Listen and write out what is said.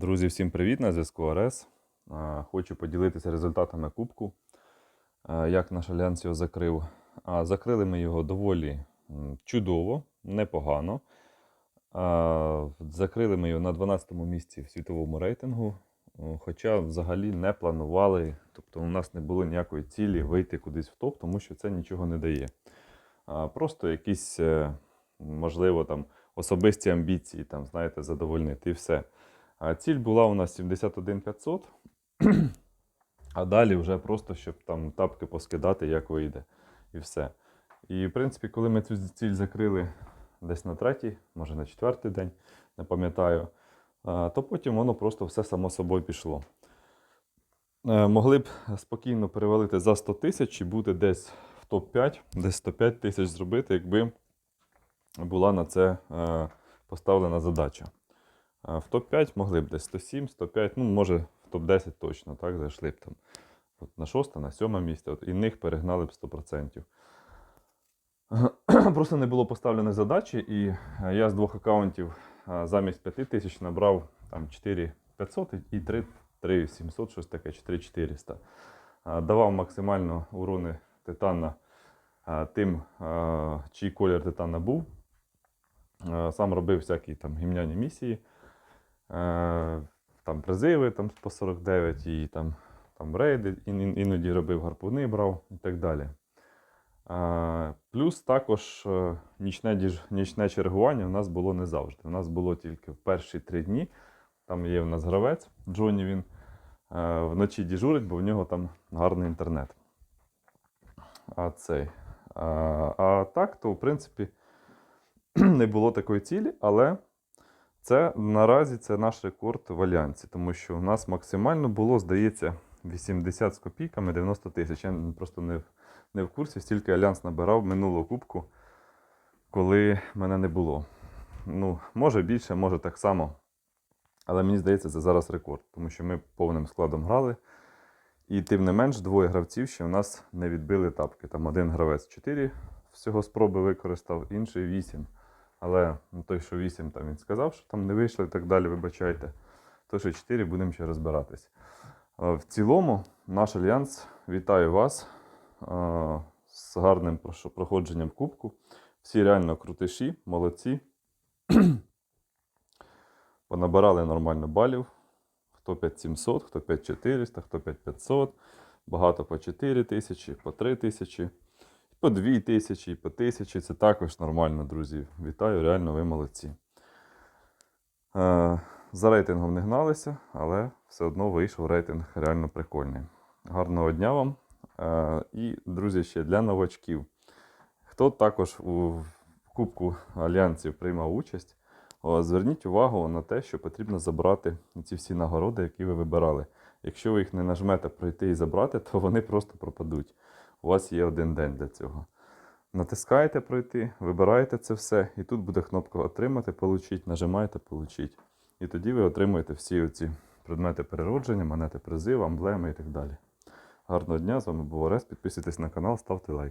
Друзі, всім привіт! На зв'язку Арес. Хочу поділитися результатами кубку, як наш альянс його закрив. А, Закрили ми його доволі чудово, непогано. Закрили ми його на 12-му місці в світовому рейтингу. Хоча взагалі не планували, тобто у нас не було ніякої цілі вийти кудись в топ, тому що це нічого не дає. Просто якісь, е, можливо, там особисті амбіції, там, знаєте, задовольнити і все. Ціль була у нас 71 500, а далі вже просто, щоб там тапки поскидати, як вийде. І все. І, в принципі, коли ми цю ціль закрили десь на третій, може на четвертий день, не пам'ятаю, то потім воно просто все само собою пішло. Е, Могли б спокійно перевалити за 100 тисяч і бути десь в топ-5, десь 105 тисяч зробити, якби була на це е, поставлена задача. В топ-5 могли б десь 107, 105, ну, може, в топ-10 точно, так, зайшли б там. От на шосте, на сьоме місце, от, і них перегнали б 100%. Просто не було поставленої задачі, і е, я з двох аккаунтів замість 5 тисяч набрав там 4500 і 3, 3700, щось таке, 4400. А, Давав максимально урони титана тим, чий колір титана був. Е, Сам робив всякі там гімняні місії, е, там призиви там, по 49 і там, там рейди, ін- ін- іноді робив гарпуни, брав і так далі. Е, Плюс також е, нічне, нічне чергування у нас було не завжди. У нас було тільки в перші три дні. Там є в нас гравець Джоні, він е, вночі діжурить, бо в нього там гарний інтернет. А цей. А, а так, то в принципі не було такої цілі, але це наразі це наш рекорд в альянсі, тому що у нас максимально було, здається, 80 з копійками 90 тисяч. Я просто не, в- не в курсі, стільки альянс набирав минулого кубку, коли мене не було. Ну, може більше, може так само. Але мені здається, це зараз рекорд, тому що ми повним складом грали. І тим не менш, двоє гравців ще в нас не відбили тапки. Там один гравець 4 всього спроби використав, інший 8. Але ну, той, що 8, там він сказав, що там не вийшло і так далі, вибачайте. Той, що 4, будемо ще розбиратись. Е, В цілому, наш альянс вітає вас е, з гарним проходженням кубку. Всі реально крутиші, молодці. Понабирали нормально балів. Хто 5700, хто 5400, хто 5500. Багато по 4 тисячі, по 3 тисячі, по 2 тисячі, по 1000. Це також нормально, друзі. Вітаю, реально ви молодці. Е, за рейтингом не гналися, але все одно вийшов рейтинг реально прикольний. Гарного дня вам. Е, і, друзі, ще для новачків. Хто також у Кубку Альянсів приймав участь, зверніть увагу на те, що потрібно забрати ці всі нагороди, які ви вибирали. Якщо ви їх не нажмете пройти і забрати, то вони просто пропадуть. У вас є один день для цього. Натискаєте пройти, вибираєте це все, і тут буде кнопка Отримати, получить, нажимаєте Получить. І тоді ви отримуєте всі оці предмети переродження, монети призив, амблеми і так далі. Гарного дня, з вами був Орес. Підписуйтесь на канал, ставте лайк.